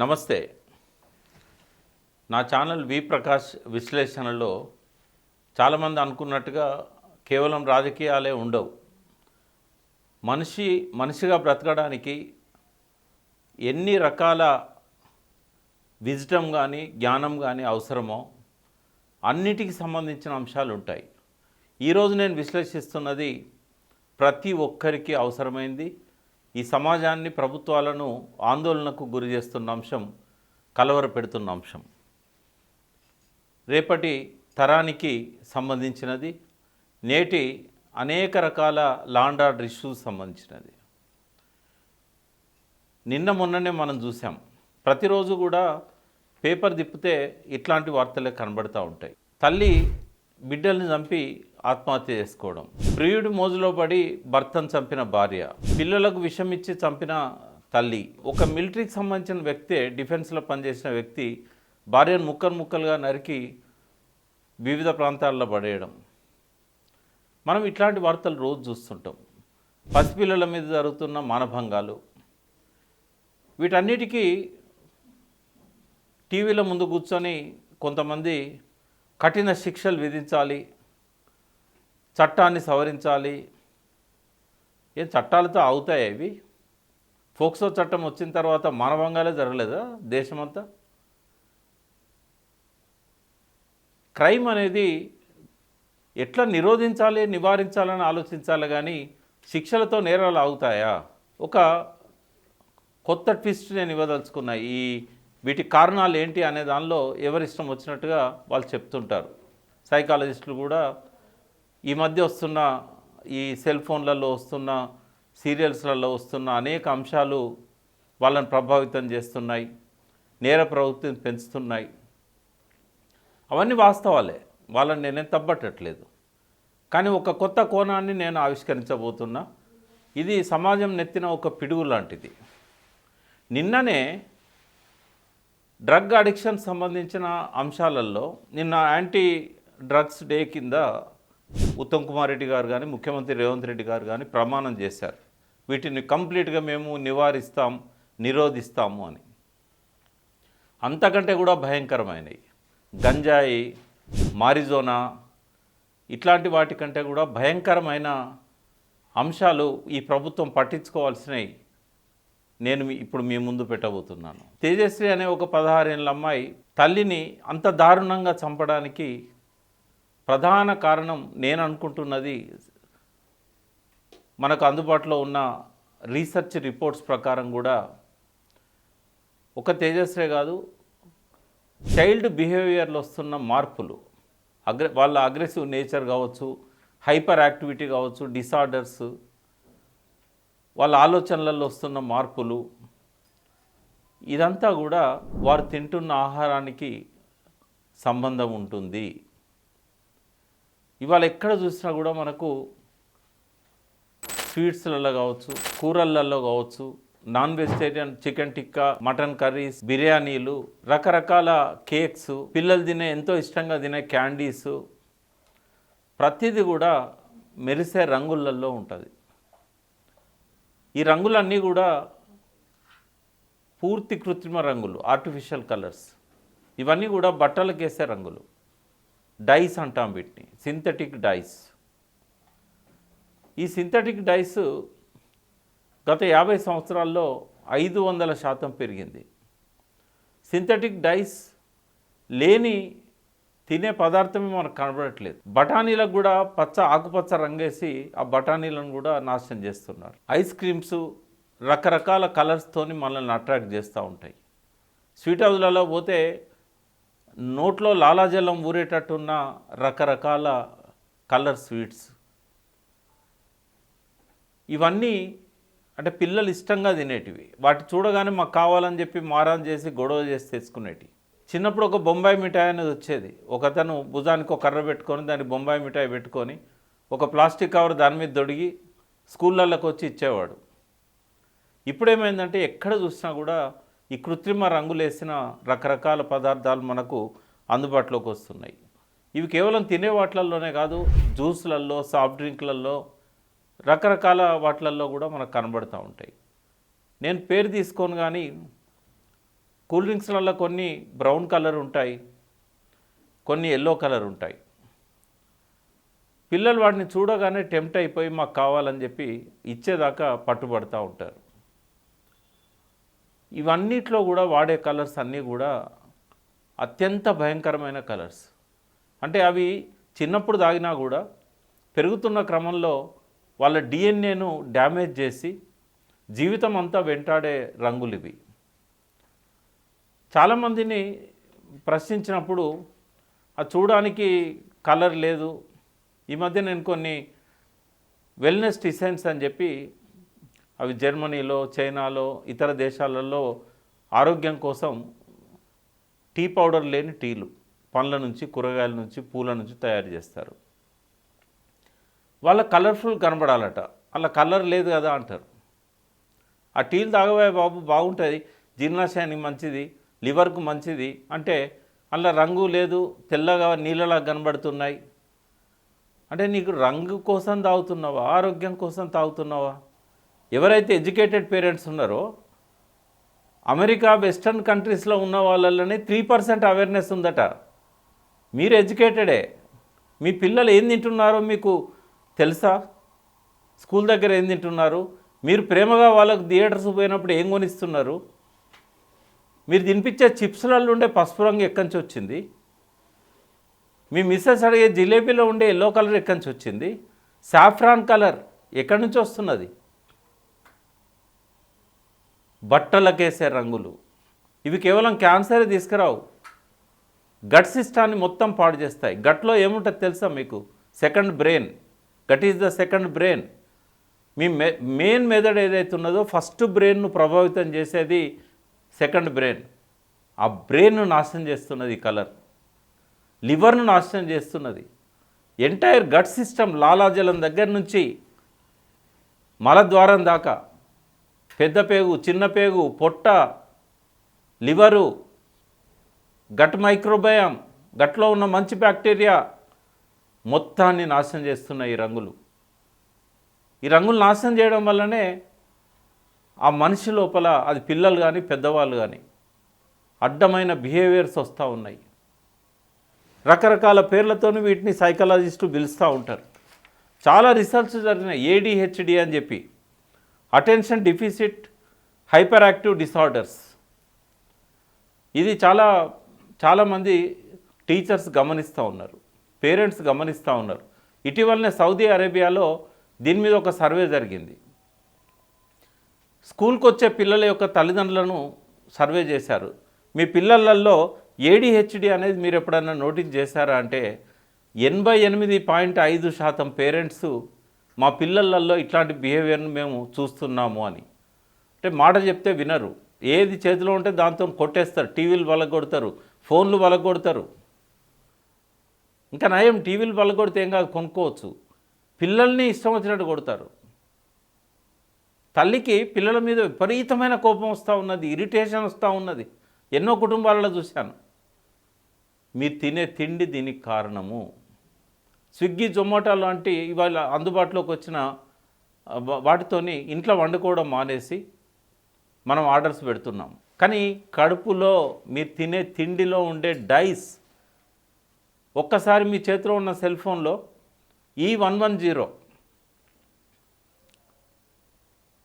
నమస్తే. నా ఛానల్ వి ప్రకాష్ విశ్లేషణలో చాలామంది అనుకున్నట్టుగా కేవలం రాజకీయాలే ఉండవు. మనిషి మనిషిగా బ్రతకడానికి ఎన్ని రకాల విజ్డమ్ కానీ జ్ఞానం కానీ అవసరమో అన్నిటికి సంబంధించిన అంశాలు ఉంటాయి. ఈరోజు నేను విశ్లేషిస్తున్నది ప్రతి ఒక్కరికి అవసరమైంది ఈ సమాజాన్ని ప్రభుత్వాలను ఆందోళనకు గురి చేస్తున్న అంశం కలవర పెడుతున్న అంశం. రేపటి తరానికి సంబంధించినది నేటి అనేక రకాల లాండ్ ఆర్డర్ ఇష్యూస్ సంబంధించినది. నిన్న మొన్ననే మనం చూసాం ప్రతిరోజు కూడా పేపర్ తిప్పితే ఇట్లాంటి వార్తలే కనబడుతూ ఉంటాయి. తల్లి బిడ్డల్ని చంపి ఆత్మహత్య చేసుకోవడం. ప్రియుడి మోజులో పడి భర్తను చంపిన భార్య. పిల్లలకు విషం ఇచ్చి చంపిన తల్లి. ఒక మిలిటరీకి సంబంధించిన వ్యక్తే డిఫెన్స్లో పనిచేసిన వ్యక్తి భార్యను ముక్కలు ముక్కలుగా నరికి వివిధ ప్రాంతాల్లో పడేయడం. మనం ఇట్లాంటి వార్తలు రోజు చూస్తుంటాం. పసిపిల్లల మీద జరుగుతున్న మానభంగాలు. వీటన్నిటికీ టీవీల ముందు కూర్చొని కొంతమంది కఠిన శిక్షలు విధించాలి. చట్టాన్ని సవరించాలి. ఏ చట్టాలతో అవుతాయి అవి ఫోక్సో చట్టం వచ్చిన తర్వాత మానభంగాలే జరగలేదా దేశమంతా? క్రైమ్ అనేది ఎట్లా నిరోధించాలి నివారించాలని ఆలోచించాలి కానీ శిక్షలతో నేరాలు ఆగుతాయా? ఒక కొత్త ట్విస్ట్ నేను ఇవ్వదలుచుకున్నా. ఈ వీటి కారణాలు ఏంటి అనే దానిలో ఎవరిష్టం వచ్చినట్టుగా వాళ్ళు చెప్తుంటారు. సైకాలజిస్టులు కూడా ఈ మధ్య వస్తున్న ఈ సెల్ ఫోన్లలో వస్తున్న సీరియల్స్లలో వస్తున్న అనేక అంశాలు వాళ్ళని ప్రభావితం చేస్తున్నాయి నేర ప్రవృత్తిని పెంచుతున్నాయి. అవన్నీ వాస్తవాలే. వాళ్ళని నేనేం తప్పట్టట్లేదు. కానీ ఒక కొత్త కోణాన్ని నేను ఆవిష్కరించబోతున్నా. ఇది సమాజం నెత్తిన ఒక పిడుగు లాంటిది. నిన్ననే డ్రగ్ అడిక్షన్ సంబంధించిన అంశాలలో నిన్న యాంటీ డ్రగ్స్ డే కింద ఉత్తమ్ కుమార్ రెడ్డి గారు కానీ ముఖ్యమంత్రి రేవంత్ రెడ్డి గారు కానీ ప్రమాణం చేశారు. వీటిని కంప్లీట్గా మేము నివారిస్తాం నిరోధిస్తాము అని. అంతకంటే కూడా భయంకరమైనవి గంజాయి మారిజోనా ఇట్లాంటి వాటికంటే కూడా భయంకరమైన అంశాలు ఈ ప్రభుత్వం పట్టించుకోవాల్సినవి నేను మీ- ఇప్పుడు మీ ముందు పెట్టబోతున్నాను. తేజశ్రీ అనే ఒక పదహారేళ్ళ అమ్మాయి తల్లిని అంత దారుణంగా చంపడానికి ప్రధాన కారణం నేను అనుకుంటున్నది మనకు అందుబాటులో ఉన్న రీసెర్చ్ రిపోర్ట్స్ ప్రకారం కూడా ఒక తేజస్వే కాదు చైల్డ్ బిహేవియర్లో వస్తున్న మార్పులు. అగ్ర వాళ్ళ అగ్రెసివ్ నేచర్ కావచ్చు హైపర్ యాక్టివిటీ కావచ్చు డిసార్డర్స్ వాళ్ళ ఆలోచనలలో వస్తున్న మార్పులు ఇదంతా కూడా వారు తింటున్న ఆహారానికి సంబంధం ఉంటుంది. ఇవాళ ఎక్కడ చూసినా కూడా మనకు స్వీట్స్లలో కావచ్చు కూరలలో కావచ్చు non vegetarian chicken tikka mutton curries బిర్యానీలు రకరకాల కేక్స్ పిల్లలు తినే ఎంతో ఇష్టంగా తినే క్యాండీస్ ప్రతిదీ కూడా మెరిసే రంగులలో ఉంటుంది. ఈ రంగులన్నీ కూడా పూర్తి కృత్రిమ రంగులు ఆర్టిఫిషియల్ కలర్స్ ఇవన్నీ కూడా బట్టలకు వేసే రంగులు. డైస్ అంటాం వీటిని. Synthetic dyes. ఈ సింథటిక్ డైస్ గత యాభై సంవత్సరాల్లో ఐదు వందల శాతం పెరిగింది. సింథటిక్ డైస్ లేని తినే పదార్థమే మనకు కనబడట్లేదు. బఠానీలకు కూడా పచ్చ ఆకుపచ్చ రంగేసి ఆ బఠానీలను కూడా నాశనం చేస్తున్నారు. ఐస్ క్రీమ్స్ రకరకాల కలర్స్తోని మనల్ని అట్రాక్ట్ చేస్తూ ఉంటాయి. స్వీట్ హౌస్లలో పోతే నోట్లో లాలాజలం ఊరేటట్టున్న రకరకాల కలర్ స్వీట్స్. ఇవన్నీ అంటే పిల్లలు ఇష్టంగా తినేటివి. వాటి చూడగానే మాకు కావాలని చెప్పి మారాన్ చేసి గొడవ చేసి తెచ్చుకునేటివి. చిన్నప్పుడు ఒక బొంబాయి మిఠాయి అనేది వచ్చేది. ఒకతను భుజానికి ఒక కర్ర పెట్టుకొని దానికి బొంబాయి మిఠాయి పెట్టుకొని ఒక ప్లాస్టిక్ కవర్ దాని మీద దొడిగి స్కూళ్ళలోకి వచ్చి ఇచ్చేవాడు. ఇప్పుడేమైందంటే ఎక్కడ చూసినా కూడా ఈ కృత్రిమ రంగులు వేసిన రకరకాల పదార్థాలు మనకు అందుబాటులోకి వస్తున్నాయి. ఇవి కేవలం తినే వాటిలలోనే కాదు జ్యూస్లలో సాఫ్ట్ డ్రింక్లలో రకరకాల వాటిలల్లో కూడా మనకు కనబడుతూ ఉంటాయి. నేను పేరు తీసుకోను కానీ కూల్ డ్రింక్స్లలో కొన్ని బ్రౌన్ కలర్ ఉంటాయి కొన్ని ఎల్లో కలర్ ఉంటాయి. పిల్లలు వాటిని చూడగానే టెంప్ట్ అయిపోయి మాకు కావాలని చెప్పి ఇచ్చేదాకా పట్టుబడుతూ ఉంటారు. ఇవన్నిట్లో కూడా వాడే కలర్స్ అన్నీ కూడా అత్యంత భయంకరమైన కలర్స్. అంటే అవి చిన్నప్పుడు తాగినా కూడా పెరుగుతున్న క్రమంలో వాళ్ళ డిఎన్ఏను డ్యామేజ్ చేసి జీవితం అంతా వెంటాడే రంగులు ఇవి. చాలామందిని ప్రశ్నించినప్పుడు అది చూడడానికి కలర్ లేదు. ఈ మధ్య నేను కొన్ని వెల్నెస్ డిసైన్స్ అని చెప్పి అవి జర్మనీలో చైనాలో ఇతర దేశాలలో ఆరోగ్యం కోసం టీ పౌడర్ లేని టీలు పండ్ల నుంచి కూరగాయల నుంచి పూల నుంచి తయారు చేస్తారు. వాళ్ళ కలర్ఫుల్ కనబడాలట. అలా కలర్ లేదు కదా అంటారు. ఆ టీలు తాగబోయే బాబు బాగుంటుంది. జీర్ణాశయానికి మంచిది లివర్కు మంచిది అంటే అలా రంగు లేదు తెల్లగా నీళ్ళలా కనబడుతున్నాయి. అంటే నీకు రంగు కోసం తాగుతున్నావా? ఆరోగ్యం కోసం తాగుతున్నావా? ఎవరైతే ఎడ్యుకేటెడ్ పేరెంట్స్ ఉన్నారో అమెరికా వెస్టర్న్ కంట్రీస్లో ఉన్న వాళ్ళలోనే త్రీ పర్సెంట్ అవేర్నెస్ ఉందట. మీరు ఎడ్యుకేటెడే. మీ పిల్లలు ఏం తింటున్నారో మీకు తెలుసా? స్కూల్ దగ్గర ఏం తింటున్నారు? మీరు ప్రేమగా వాళ్ళకు థియేటర్స్ పోయినప్పుడు ఏం కొనిస్తున్నారు? మీరు తినిపించే చిప్స్లలో ఉండే పసుపు రంగు ఎక్కడి నుంచి వచ్చింది? మీ మిస్సెస్ అడిగే జిలేబీలో ఉండే ఎల్లో కలర్ ఎక్కడి నుంచి వచ్చింది? సాఫ్రాన్ కలర్ ఎక్కడి నుంచి వస్తున్నది? బట్టలకేసే రంగులు. ఇవి కేవలం క్యాన్సరే తీసుకురావు. గట్ సిస్టాన్ని మొత్తం పాడు చేస్తాయి. గట్లో ఏముంటుంది తెలుసా మీకు? Second brain. Gut is the second brain. మీ మె మెయిన్ మెథడ్ ఏదైతే ఉన్నదో ఫస్ట్ బ్రెయిన్ను ప్రభావితం చేసేది సెకండ్ బ్రెయిన్. ఆ బ్రెయిన్ను నాశనం చేస్తున్నది ఈ కలర్. లివర్ను నాశనం చేస్తున్నది. ఎంటైర్ గట్ సిస్టమ్ లాలాజలం దగ్గర నుంచి మలద్వారం దాకా పెద్ద పేగు చిన్న పేగు పొట్ట లివరు గట్ మైక్రోబయం గట్లో ఉన్న మంచి బ్యాక్టీరియా మొత్తాన్ని నాశనం చేస్తున్న ఈ రంగులు. ఈ రంగులు నాశనం చేయడం వల్లనే ఆ మనిషి లోపల అది పిల్లలు కానీ పెద్దవాళ్ళు కానీ అడ్డమైన బిహేవియర్స్ వస్తూ ఉన్నాయి. రకరకాల పేర్లతో వీటిని సైకాలజిస్టులు పిలుస్తూ ఉంటారు. చాలా రీసెర్చ్ జరిగినాయి. ఏడిహెచ్డి అని చెప్పి. Attention deficit hyper active disorders. ఇది చాలా చాలామంది టీచర్స్ గమనిస్తూ ఉన్నారు పేరెంట్స్ గమనిస్తూ ఉన్నారు. ఇటీవలనే సౌదీ అరేబియాలో దీని మీద ఒక సర్వే జరిగింది. స్కూల్కి వచ్చే పిల్లల యొక్క తల్లిదండ్రులను సర్వే చేశారు. మీ పిల్లలలో ఏడిహెచ్డి అనేది మీరు ఎప్పుడన్నా నోటీస్ చేశారా అంటే ఎనభై ఎనిమిది పాయింట్ ఐదు శాతం పేరెంట్స్ మా పిల్లలలో ఇట్లాంటి బిహేవియర్ను మేము చూస్తున్నాము అని. అంటే మాట చెప్తే వినరు. ఏది చేతిలో ఉంటే దాంతో కొట్టేస్తారు. టీవీలు వలగొడతారు. ఫోన్లు వలగొడతారు. ఇంకా నయం టీవీలు వలగొడితే ఏం కాదు కొనుక్కోవచ్చు. పిల్లల్ని ఇష్టం వచ్చినట్టు కొడతారు. తల్లికి పిల్లల మీద విపరీతమైన కోపం వస్తూ ఉన్నది ఇరిటేషన్ వస్తూ ఉన్నది. ఎన్నో కుటుంబాలలో చూశాను. మీరు తినే తిండి దీనికి కారణము. స్విగ్గీ జొమాటో లాంటి ఇవాళ అందుబాటులోకి వచ్చిన వాటితోని ఇంట్లో వండుకోవడం మానేసి మనం ఆర్డర్స్ పెడుతున్నాం. కానీ కడుపులో మీరు తినే తిండిలో ఉండే డైస్ ఒక్కసారి మీ చేతిలో ఉన్న సెల్ ఫోన్లో ఈ వన్ వన్ జీరో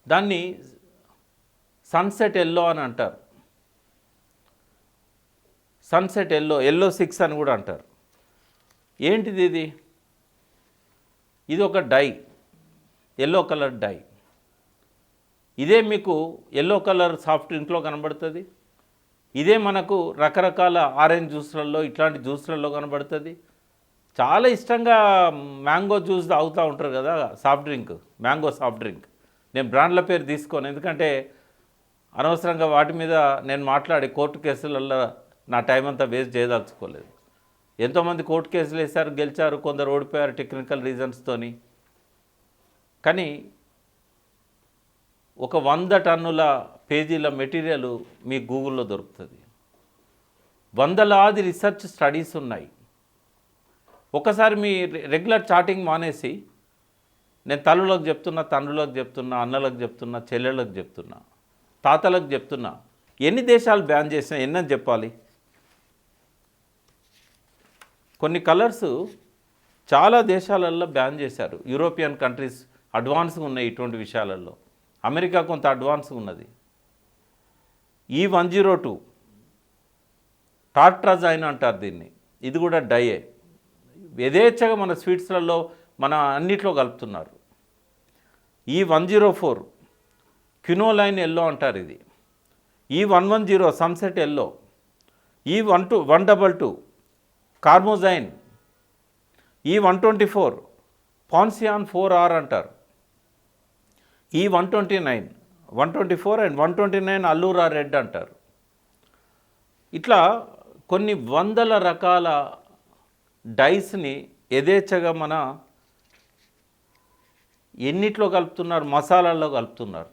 దాన్ని సన్సెట్ ఎల్లో అని అంటారు. సన్సెట్ ఎల్లో ఎల్లో సిక్స్ అని కూడా అంటారు. ఏంటిది ఇది? ఇది ఒక డై ఎల్లో కలర్ డై. ఇదే మీకు ఎల్లో కలర్ సాఫ్ట్ డ్రింక్లో కనబడుతుంది. ఇదే మనకు రకరకాల ఆరెంజ్ జ్యూస్లలో ఇట్లాంటి జ్యూస్లలో కనబడుతుంది. చాలా ఇష్టంగా మ్యాంగో జ్యూస్ తాగుతూ ఉంటారు కదా soft drink mango soft drink. నేను బ్రాండ్ల పేరు తీసుకోను ఎందుకంటే అనవసరంగా వాటి మీద నేను మాట్లాడే కోర్టు కేసులలో నా టైం అంతా వేస్ట్ చేయదలుచుకోలేదు. ఎంతోమంది కోర్టు కేసులు వేశారు గెలిచారు కొందరు ఓడిపోయారు టెక్నికల్ రీజన్స్తోని కానీ ఒక వంద టన్నుల పేజీల మెటీరియల్ మీ గూగుల్లో దొరుకుతుంది. వందలాది రీసెర్చ్ స్టడీస్ ఉన్నాయి. ఒకసారి మీ రె- రెగ్యులర్ చాటింగ్ మానేసి నేను తల్లులకు చెప్తున్నా తండ్రులకు చెప్తున్నా అన్నలకు చెప్తున్నా చెల్లెళ్ళకు చెప్తున్నా తాతలకు చెప్తున్నా ఎన్ని దేశాలు బ్యాన్ చేసినా ఎన్నని చెప్పాలి? కొన్ని కలర్స్ చాలా దేశాలలో బ్యాన్ చేశారు. యూరోపియన్ కంట్రీస్ అడ్వాన్స్గా ఉన్నాయి ఇటువంటి విషయాలలో. అమెరికా కొంత అడ్వాన్స్గా ఉన్నది. ఈ వన్ జీరో టూ టార్ట్రాజైన్ అంటారు దీన్ని. ఇది కూడా డయే. యథేచ్ఛగా మన స్వీట్స్లలో మన అన్నిట్లో కలుపుతున్నారు. ఈ one zero four quinoline yellow అంటారు ఇది. ఈ one one zero sunset yellow. ఈ one two one double two carmoisine ఈ one twenty four ponceau four R అంటారు. ఈ one twenty nine one twenty four and one twenty nine allura red అంటారు. ఇట్లా కొన్ని వందల రకాల డైస్ని యథేచ్ఛగా మన ఎన్నిట్లో కలుపుతున్నారు? మసాలాల్లో కలుపుతున్నారు.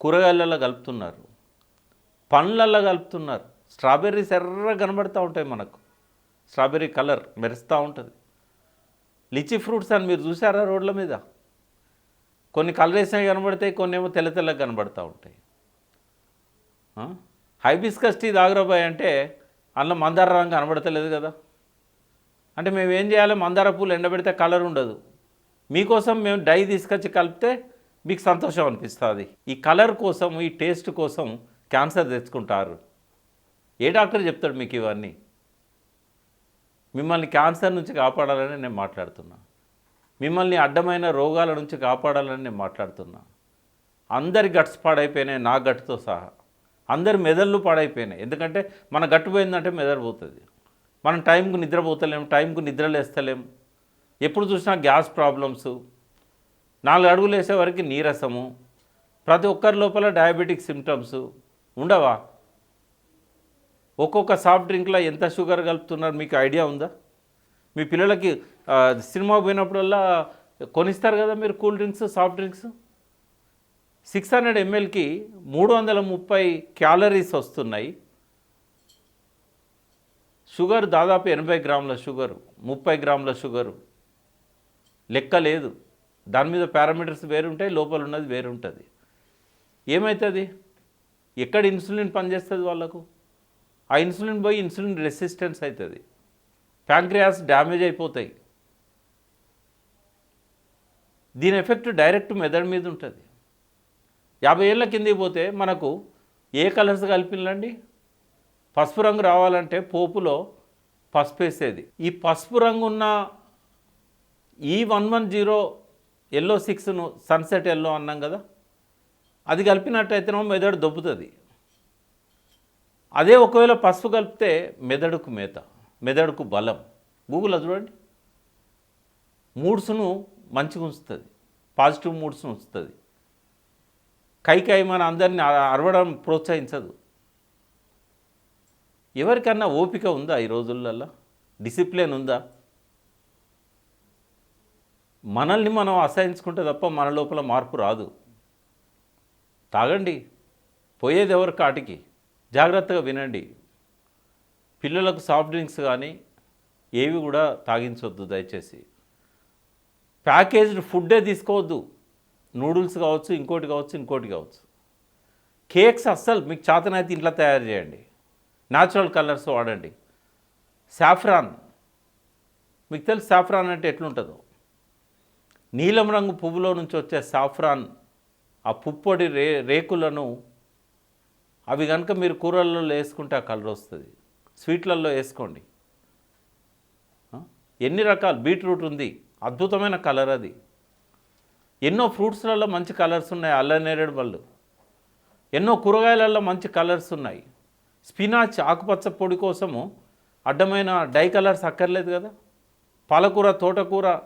కూరగాయలలో కలుపుతున్నారు. పండ్లల్లో కలుపుతున్నారు. స్ట్రాబెర్రీస్ ఎర్ర కనబడుతూ ఉంటాయి మనకు. స్ట్రాబెర్రీ కలర్ మెరుస్తూ ఉంటుంది. లిచి ఫ్రూట్స్ అని మీరు చూసారా రోడ్ల మీద? కొన్ని కలర్ వేసినవి కనబడతాయి కొన్ని ఏమో తెల్ల తెల్లగా కనబడుతూ ఉంటాయి. హైబిస్కస్ టీ దాగరాబాయ్ అంటే అందులో మందార రంగు కనబడతలేదు కదా. అంటే మేము ఏం చేయాలి? మందార పూలు ఎండబెడితే కలర్ ఉండదు. మీకోసం మేము డై తీసుకొచ్చి కలిపితే మీకు సంతోషం అనిపిస్తుంది. ఈ కలర్ కోసం ఈ టేస్ట్ కోసం క్యాన్సర్ తెచ్చుకుంటారు. ఏ డాక్టర్ చెప్తాడు మీకు ఇవన్నీ? మిమ్మల్ని క్యాన్సర్ నుంచి కాపాడాలని నేను మాట్లాడుతున్నా. మిమ్మల్ని అడ్డమైన రోగాల నుంచి కాపాడాలని నేను మాట్లాడుతున్నా. అందరి గట్స్ పాడైపోయినాయి నా గట్టుతో సహా. అందరి మెదళ్ళు పాడైపోయినాయి. ఎందుకంటే మన గట్టు పోయిందంటే మెదడు పోతుంది. మనం టైంకు నిద్రపోతలేము టైంకు నిద్రలేస్తలేం. ఎప్పుడు చూసినా గ్యాస్ ప్రాబ్లమ్స్. నాలుగు అడుగులు వేసే వరకు నీరసము. ప్రతి ఒక్కరి లోపల డయాబెటిక్ సిమ్టమ్స్ ఉండవా? ఒక్కొక్క సాఫ్ట్ డ్రింక్లో ఎంత షుగర్ కలుపుతున్నారు మీకు ఐడియా ఉందా? మీ పిల్లలకి సినిమా పోయినప్పుడల్లా కొనిస్తారు కదా మీరు cool drinks soft drinks? Six hundred ఎంఎల్కి మూడు వందల ముప్పై క్యాలరీస్ వస్తున్నాయి. షుగర్ దాదాపు ఎనభై గ్రాముల షుగరు ముప్పై గ్రాముల షుగరు. లెక్క లేదు. దాని మీద పారామీటర్స్ వేరుంటాయి లోపల ఉన్నది వేరుంటుంది. ఏమవుతుంది ఎక్కడ ఇన్సులిన్ పనిచేస్తుంది వాళ్ళకు? ఆ ఇన్సులిన్ పోయి ఇన్సులిన్ రెసిస్టెన్స్ అవుతుంది ప్యాంక్రియాస్ డ్యామేజ్ అయిపోతాయి. దీని ఎఫెక్ట్ డైరెక్ట్ మెదడు మీద ఉంటుంది. యాభై ఏళ్ళ కిందికి పోతే మనకు ఏ కలర్స్ కలిపినండి పసుపు రంగు రావాలంటే పోపులో పసుపు వేసేది. ఈ పసుపు రంగు ఉన్న ఈ వన్ వన్ జీరో ఎల్లో సిక్స్ను సన్సెట్ ఎల్లో అన్నాం కదా? అది కలిపినట్టయితేనేమో మెదడు దొబ్బుతుంది. అదే ఒకవేళ పసుపు కలిపితే మెదడుకు మేత మెదడుకు బలం. గూగుల్లో చూడండి. మూడ్స్ను మంచిగా ఉంచుతుంది. పాజిటివ్ మూడ్స్ను ఉంచుతుంది. కైకై మన అందరిని అరవడం ప్రోత్సహించదు. ఎవరికన్నా ఓపిక ఉందా ఈ రోజులలో డిసిప్లిన్ ఉందా? మనల్ని మనం అసహించుకుంటే తప్ప మన లోపల మార్పు రాదు. తాగండి. పోయేది ఎవరు కాటికి? జాగ్రత్తగా వినండి. పిల్లలకు సాఫ్ట్ డ్రింక్స్ కానీ ఏవి కూడా తాగించవద్దు దయచేసి. ప్యాకేజ్డ్ ఫుడ్డే తీసుకోవద్దు. నూడిల్స్ కావచ్చు ఇంకోటి కావచ్చు ఇంకోటి కావచ్చు. కేక్స్ అస్సలు మీకు చేతనైతే ఇంట్లో తయారు చేయండి. న్యాచురల్ కలర్స్ వాడండి. సాఫ్రాన్. మీకు తెలుసు సాఫ్రాన్ అంటే ఎట్లుంటుందో? నీలం రంగు పువ్వులో నుంచి వచ్చే సాఫ్రాన్ ఆ పుప్పొడి రే రేకులను అవి కనుక మీరు కూరలలో వేసుకుంటే ఆ కలర్ వస్తుంది. స్వీట్లలో వేసుకోండి. ఎన్ని రకాలు? బీట్రూట్ ఉంది. అద్భుతమైన కలర్ అది. ఎన్నో ఫ్రూట్స్లలో మంచి కలర్స్ ఉన్నాయి. అల్లనేరేడు పళ్ళు ఎన్నో కూరగాయలలో మంచి కలర్స్ ఉన్నాయి. స్పినాచ్ ఆకుపచ్చ పొడి కోసము అడ్డమైన డై కలర్స్ అక్కర్లేదు కదా. పాలకూర తోటకూర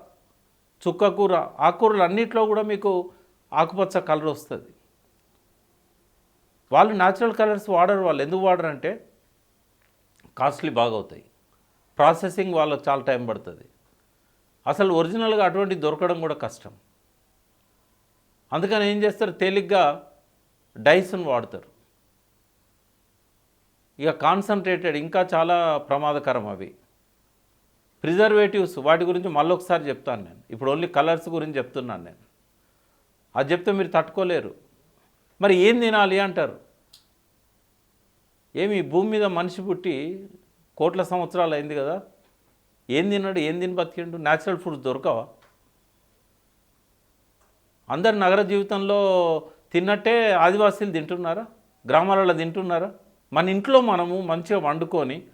చుక్కకూర ఆకుకూరలు అన్నిట్లో కూడా మీకు ఆకుపచ్చ కలర్ వస్తుంది. వాళ్ళు న్యాచురల్ కలర్స్ వాడరు వాళ్ళు. ఎందుకు వాడరు అంటే కాస్ట్లీ బాగా అవుతాయి ప్రాసెసింగ్ వాళ్ళకి చాలా టైం పడుతుంది. అసలు ఒరిజినల్గా అటువంటి దొరకడం కూడా కష్టం. అందుకని ఏం చేస్తారు? తేలిగ్గా డైస్ని వాడతారు. ఇక కాన్సన్ట్రేటెడ్ ఇంకా చాలా ప్రమాదకరం అవి. ప్రిజర్వేటివ్స్ వాటి గురించి మళ్ళొకసారి చెప్తాను నేను. ఇప్పుడు ఓన్లీ కలర్స్ గురించి చెప్తున్నాను నేను. అది చెప్తే మీరు తట్టుకోలేరు. మరి ఏం తినాలి అంటారు? ఏమి భూమి మీద మనిషి పుట్టి కోట్ల సంవత్సరాలు అయింది కదా? ఏం తిన్నాడు? ఏం తిని బతికిండు? Natural foods దొరకవా? అందరు నగర జీవితంలో తిన్నట్టే ఆదివాసీలు తింటున్నారా? గ్రామాలలో తింటున్నారా? మన ఇంట్లో మనము మంచిగా వండుకొని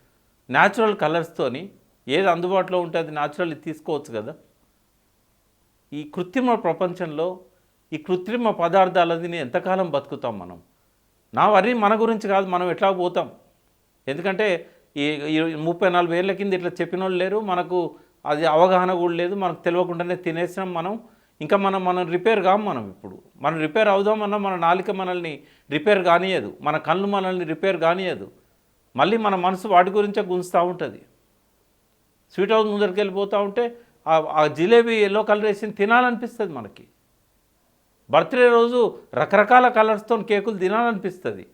న్యాచురల్ కలర్స్తోని ఏది అందుబాటులో ఉంటే అది న్యాచురల్ తీసుకోవచ్చు కదా? ఈ కృత్రిమ ప్రపంచంలో ఈ కృత్రిమ పదార్థాలు పదార్థాలది ఎంతకాలం బతుకుతాం మనం? నా వరి మన గురించి కాదు మనం ఎట్లా పోతాం? ఎందుకంటే ఈ ముప్పై నలభై ఏళ్ళ కింద ఇట్లా చెప్పిన వాళ్ళు లేరు మనకు అది అవగాహన కూడా లేదు మనకు తెలియకుండానే తినేసినాం మనం. ఇంకా మనం మనం రిపేర్ కాం మనం ఇప్పుడు. మనం రిపేర్ అవుదామన్నా మన నాలిక మనల్ని రిపేర్ కానియదు మన కళ్ళు మనల్ని రిపేర్ కానియదు మళ్ళీ మన మనసు వాటి గురించే గుంజుతూ ఉంటుంది. స్వీట్ హౌస్ ముందరికి వెళ్ళిపోతూ ఉంటే ఆ జిలేబీ ఎల్లో కలర్ వేసి తినాలనిపిస్తుంది మనకి. బర్త్డే రోజు రకరకాల కలర్స్తో కేకులు తినాలనిపిస్తుంది.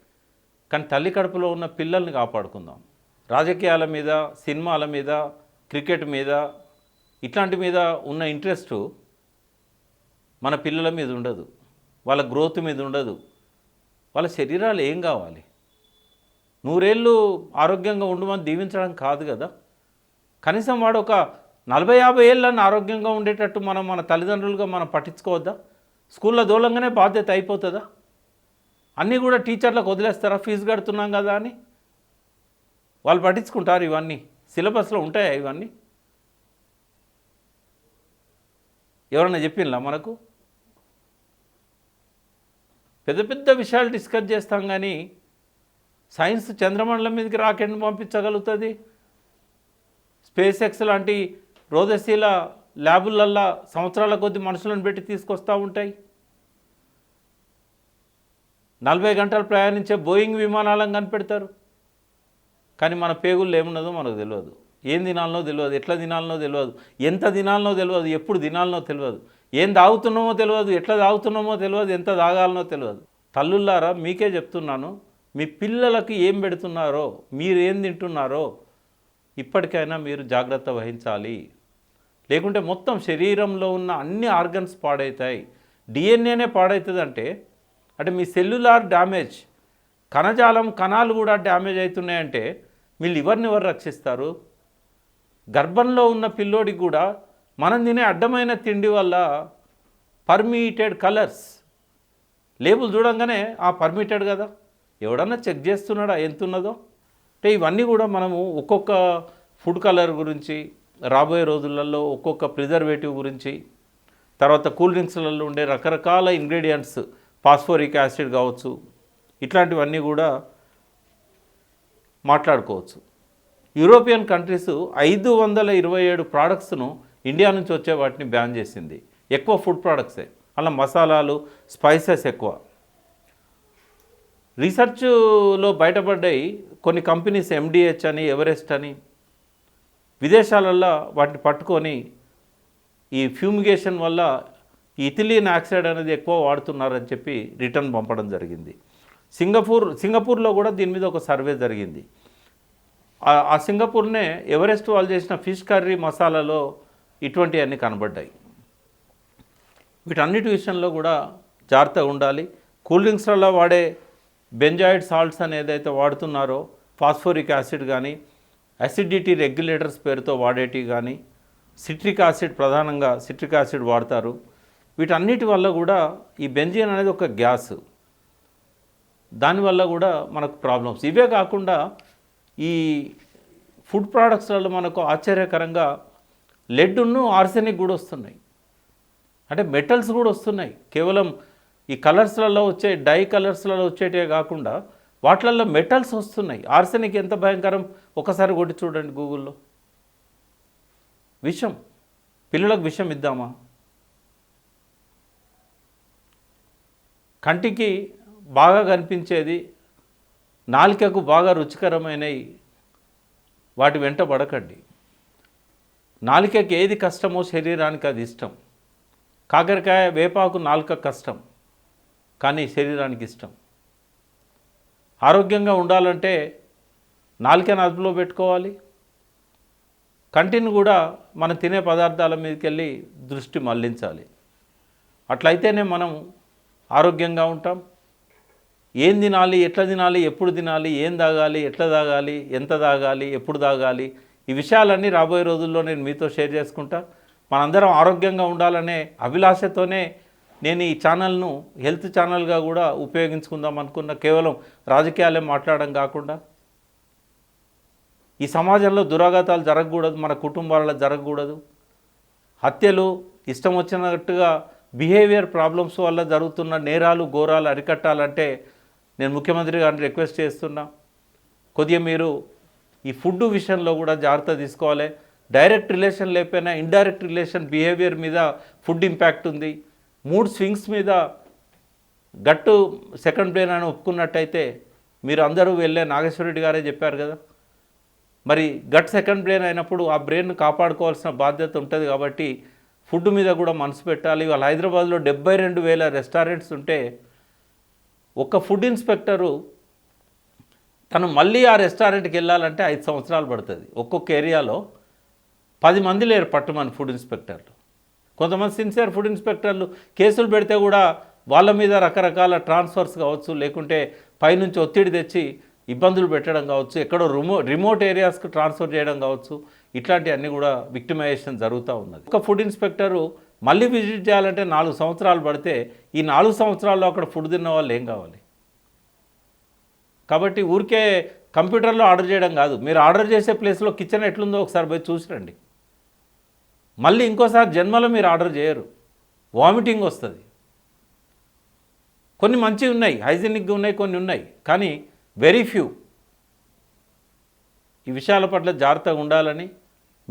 కానీ తల్లి కడుపులో ఉన్న పిల్లల్ని కాపాడుకుందాం. రాజకీయాల మీద సినిమాల మీద క్రికెట్ మీద ఇట్లాంటి మీద ఉన్న ఇంట్రెస్ట్ మన పిల్లల మీద ఉండదు. వాళ్ళ గ్రోత్ మీద ఉండదు. వాళ్ళ శరీరాలు ఏం కావాలి? నూరేళ్ళు ఆరోగ్యంగా ఉండమని దీవించడం కాదు కదా. కనీసం వాడు ఒక నలభై యాభై ఏళ్ళని ఆరోగ్యంగా ఉండేటట్టు మనం మన తల్లిదండ్రులుగా మనం పట్టించుకోవద్దా? స్కూల్లో దూలంగానే బాధ్యత అయిపోతుందా? అన్నీ కూడా టీచర్లకు వదిలేస్తారా? ఫీజు కడుతున్నాం కదా అని? వాళ్ళు పట్టించుకుంటారు ఇవన్నీ? సిలబస్లో ఉంటాయా ఇవన్నీ? ఎవరన్నా చెప్పిందా మనకు? పెద్ద పెద్ద విషయాలు డిస్కస్ చేస్తాం కానీ సైన్స్ చంద్రమండలం మీదకి రాకెట్ని పంపించగలుగుతుంది? స్పేస్ ఎక్స్ లాంటి రోదశీల ల్యాబులల్లా సంవత్సరాల కొద్ది మనుషులను పెట్టి తీసుకొస్తూ ఉంటాయి. నలభై గంటలు ప్రయాణించే బోయింగ్ విమానాలను కనిపెడతారు. కానీ మన పేగుల్లో ఏమున్నదో మనకు తెలియదు. ఏం తినాలనో తెలియదు ఎట్లా తినాలనో తెలియదు ఎంత తినాలనో తెలియదు ఎప్పుడు తినాలనో తెలియదు ఏం తాగుతున్నామో తెలియదు ఎట్లా తాగుతున్నామో తెలియదు ఎంత తాగాలనో తెలియదు. తల్లుల్లారా మీకే చెప్తున్నాను మీ పిల్లలకు ఏం పెడుతున్నారో మీరు ఏం తింటున్నారో ఇప్పటికైనా మీరు జాగ్రత్త వహించాలి. లేకుంటే మొత్తం శరీరంలో ఉన్న అన్ని ఆర్గన్స్ పాడవుతాయి డిఎన్ఏనే పాడవుతుంది అంటే అంటే మీ సెల్యులార్ డ్యామేజ్ కణజాలం కణాలు కూడా డ్యామేజ్ అవుతున్నాయంటే మీ లివర్ని ఎవరు రక్షిస్తారు? గర్భంలో ఉన్న పిల్లోడికి కూడా మనం తినే అడ్డమైన తిండి వల్ల పర్మిటెడ్ కలర్స్. లేబుల్ చూడంగానే ఆ పర్మిటెడ్ కదా ఎవడన్నా చెక్ చేస్తున్నాడా ఎంత ఉన్నదో అంటే ఇవన్నీ కూడా మనము ఒక్కొక్క ఫుడ్ కలర్ గురించి రాబోయే రోజులలో ఒక్కొక్క ప్రిజర్వేటివ్ గురించి తర్వాత కూల్ డ్రింక్స్లలో ఉండే రకరకాల ఇంగ్రీడియంట్స్ ఫాస్ఫోరిక్ యాసిడ్ కావచ్చు ఇట్లాంటివన్నీ కూడా మాట్లాడుకోవచ్చు. యూరోపియన్ కంట్రీస్ ఐదు వందల ఇరవై ఏడు ప్రోడక్ట్స్ను ఇండియా నుంచి వచ్చే వాటిని బ్యాన్ చేసింది. ఎక్కువ ఫుడ్ ప్రోడక్ట్సే. అలా మసాలాలు స్పైసెస్ ఎక్కువ. రీసెర్చ్లో బయటపడ్డాయి కొన్ని కంపెనీస్ ఎండిహెచ్ అని ఎవరెస్ట్ అని విదేశాలల్లో వాటిని పట్టుకొని ఈ ఫ్యూమిగేషన్ వల్ల ఇథిలిన్ ఆక్సైడ్ అనేది ఎక్కువ వాడుతున్నారని చెప్పి రిటర్న్ పంపడం జరిగింది. సింగపూర్ సింగపూర్లో కూడా దీని మీద ఒక సర్వే జరిగింది. ఆ- ఆ సింగపూర్నే ఎవరెస్ట్ వాళ్ళు చేసిన ఫిష్ కర్రీ మసాలాలో ఇటువంటివన్నీ కనబడ్డాయి. వీటన్నిటి విషయంలో కూడా జాగ్రత్తగా ఉండాలి. కూల్ డ్రింక్స్లలో వాడే బెంజాయిడ్ సాల్ట్స్ అని ఏదైతే వాడుతున్నారో ఫాస్ఫోరిక్ యాసిడ్ కానీ అసిడిటీ రెగ్యులేటర్స్ పేరుతో వాడేటివి కానీ సిట్రిక్ యాసిడ్ ప్రధానంగా సిట్రిక్ యాసిడ్ వాడతారు. వీటన్నిటి వల్ల కూడా ఈ బెంజిన్ అనేది ఒక గ్యాస్. దానివల్ల కూడా మనకు ప్రాబ్లమ్స్ ఇవే కాకుండా ఈ ఫుడ్ ప్రోడక్ట్స్లలో మనకు ఆశ్చర్యకరంగా లెడ్ను ఆర్సెనిక్ కూడా వస్తున్నాయి. అంటే మెటల్స్ కూడా వస్తున్నాయి. కేవలం ఈ కలర్స్లలో వచ్చే డై కలర్స్లలో వచ్చేటే కాకుండా వాటిలలో మెటల్స్ వస్తున్నాయి. ఆర్సెనిక్ ఎంత భయంకరం? ఒకసారి కొట్టి చూడండి గూగుల్లో. విషం. పిల్లలకు విషం ఇద్దామా? కంటికి బాగా కనిపించేది నాలికకు బాగా రుచికరమైనవి వాటి వెంట పడకండి. నాలికకి ఏది కష్టమో శరీరానికి అది ఇష్టం. కాకరకాయ వేపాకు నాలుక కష్టం కానీ శరీరానికి ఇష్టం. ఆరోగ్యంగా ఉండాలంటే నాలుకని అదుపులో పెట్టుకోవాలి. కంటిని కూడా మనం తినే పదార్థాల మీదకి వెళ్ళి దృష్టి మళ్ళించాలి అట్లయితేనే మనం ఆరోగ్యంగా ఉంటాం. ఏం తినాలి ఎట్లా తినాలి ఎప్పుడు తినాలి ఏం తాగాలి ఎట్లా తాగాలి ఎంత తాగాలి ఎప్పుడు తాగాలి ఈ విషయాలన్నీ రాబోయే రోజుల్లో నేను మీతో షేర్ చేసుకుంటా. మనందరం ఆరోగ్యంగా ఉండాలనే అభిలాషతోనే నేను ఈ ఛానల్ను హెల్త్ ఛానల్గా కూడా ఉపయోగించుకుందాం అనుకున్న కేవలం రాజకీయాలే మాట్లాడడం కాకుండా ఈ సమాజంలో దురాఘాతాలు జరగకూడదు మన కుటుంబాలలో జరగకూడదు. హత్యలు ఇష్టం వచ్చినట్టుగా బిహేవియర్ ప్రాబ్లమ్స్ వల్ల జరుగుతున్న నేరాలు ఘోరాలు అరికట్టాలంటే నేను ముఖ్యమంత్రి గారిని రిక్వెస్ట్ చేస్తున్నా. కొద్దిగా మీరు ఈ ఫుడ్ విషయంలో కూడా జాగ్రత్త తీసుకోవాలి. డైరెక్ట్ రిలేషన్ లేకపోయినా ఇండైరెక్ట్ రిలేషన్ బిహేవియర్ మీద ఫుడ్ ఇంపాక్ట్ ఉంది. మూడు స్వింగ్స్ మీద గట్టు సెకండ్ ప్లేన్ అని ఒప్పుకున్నట్టయితే మీరు అందరూ వెళ్ళే నాగేశ్వరరెడ్డి గారే చెప్పారు కదా. మరి గట్ సెకండ్ బ్రెయిన్ అయినప్పుడు ఆ బ్రెయిన్ కాపాడుకోవాల్సిన బాధ్యత ఉంటుంది కాబట్టి ఫుడ్ మీద కూడా మనసు పెట్టాలి. ఇవాళ హైదరాబాద్లో డెబ్బై రెండు వేల రెస్టారెంట్స్ ఉంటే ఒక ఫుడ్ ఇన్స్పెక్టరు తను మళ్ళీ ఆ రెస్టారెంట్కి వెళ్ళాలంటే ఐదు సంవత్సరాలు పడుతుంది. ఒక్కొక్క ఏరియాలో పది మంది లేరు పట్టుమని ఫుడ్ ఇన్స్పెక్టర్లు. కొంతమంది సిన్సియర్ ఫుడ్ ఇన్స్పెక్టర్లు కేసులు పెడితే కూడా వాళ్ళ మీద రకరకాల ట్రాన్స్ఫర్స్ కావచ్చు లేకుంటే పైనుంచి ఒత్తిడి తెచ్చి ఇబ్బందులు పెట్టడం కావచ్చు ఎక్కడో రిమో రిమోట్ ఏరియాస్కి ట్రాన్స్ఫర్ చేయడం కావచ్చు ఇట్లాంటివన్నీ కూడా విక్టిమైజేషన్ జరుగుతూ ఉన్నది. ఒక ఫుడ్ ఇన్స్పెక్టరు మళ్ళీ విజిట్ చేయాలంటే నాలుగు సంవత్సరాలు పడితే ఈ నాలుగు సంవత్సరాల్లో అక్కడ ఫుడ్ తిన్న వాళ్ళు ఏం కావాలి? కాబట్టి ఊరికే కంప్యూటర్లో ఆర్డర్ చేయడం కాదు. మీరు ఆర్డర్ చేసే ప్లేస్లో కిచెన్ ఎట్లుందో ఒకసారి పోయి చూసి రండి. మళ్ళీ ఇంకోసారి జన్మలో మీరు ఆర్డర్ చేయరు. వామిటింగ్ వస్తుంది. కొన్ని మంచివి ఉన్నాయి హైజీనిక్గా ఉన్నాయి కొన్ని ఉన్నాయి కానీ వెరీ ఫ్యూ. ఈ విషయాల పట్ల జాగ్రత్తగా ఉండాలని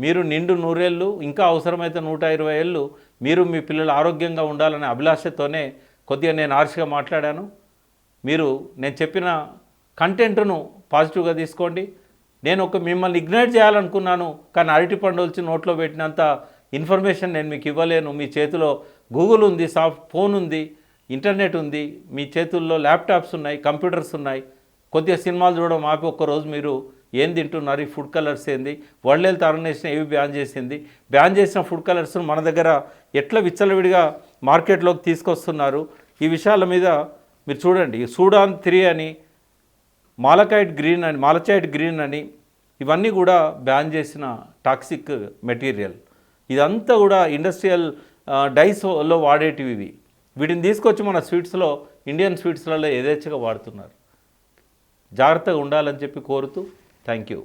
మీరు నిండు నూరేళ్ళు ఇంకా అవసరమైతే నూట ఇరవై ఏళ్ళు మీరు మీ పిల్లలు ఆరోగ్యంగా ఉండాలనే అభిలాషతోనే కొద్దిగా నేను ఆర్షిగా మాట్లాడాను. మీరు నేను చెప్పిన కంటెంట్ను పాజిటివ్గా తీసుకోండి. నేను ఒక మిమ్మల్ని ఇగ్నైట్ చేయాలనుకున్నాను కానీ అరటి పండు వచ్చి నోట్లో పెట్టినంత ఇన్ఫర్మేషన్ నేను మీకు ఇవ్వలేను. మీ చేతిలో గూగుల్ ఉంది సాఫ్ట్ ఫోన్ ఉంది ఇంటర్నెట్ ఉంది మీ చేతుల్లో ల్యాప్టాప్స్ ఉన్నాయి కంప్యూటర్స్ ఉన్నాయి. కొద్దిగా సినిమాలు చూడడం ఆపి ఒక్కరోజు మీరు ఏం తింటున్నారు? ఈ ఫుడ్ కలర్స్ ఏంది? వరల్డ్ హెల్త్ ఆర్గనైజేషన్ ఏవి బ్యాన్ చేసింది? బ్యాన్ చేసిన ఫుడ్ కలర్స్ మన దగ్గర ఎట్లా విచ్చలవిడిగా మార్కెట్లోకి తీసుకొస్తున్నారు? ఈ విషయాల మీద మీరు చూడండి. సూడాన్ త్రీ అని మాలకైట్ గ్రీన్ అని మాలచైట్ గ్రీన్ అని ఇవన్నీ కూడా బ్యాన్ చేసిన టాక్సిక్ మెటీరియల్. ఇదంతా కూడా ఇండస్ట్రియల్ డైస్లో వాడేటివి ఇవి. వీటిని తీసుకొచ్చి మన స్వీట్స్లో ఇండియన్ స్వీట్స్లలో యథేచ్ఛగా వాడుతున్నారు. జాగ్రత్తగా ఉండాలని చెప్పి కోరుతూ థ్యాంక్ యూ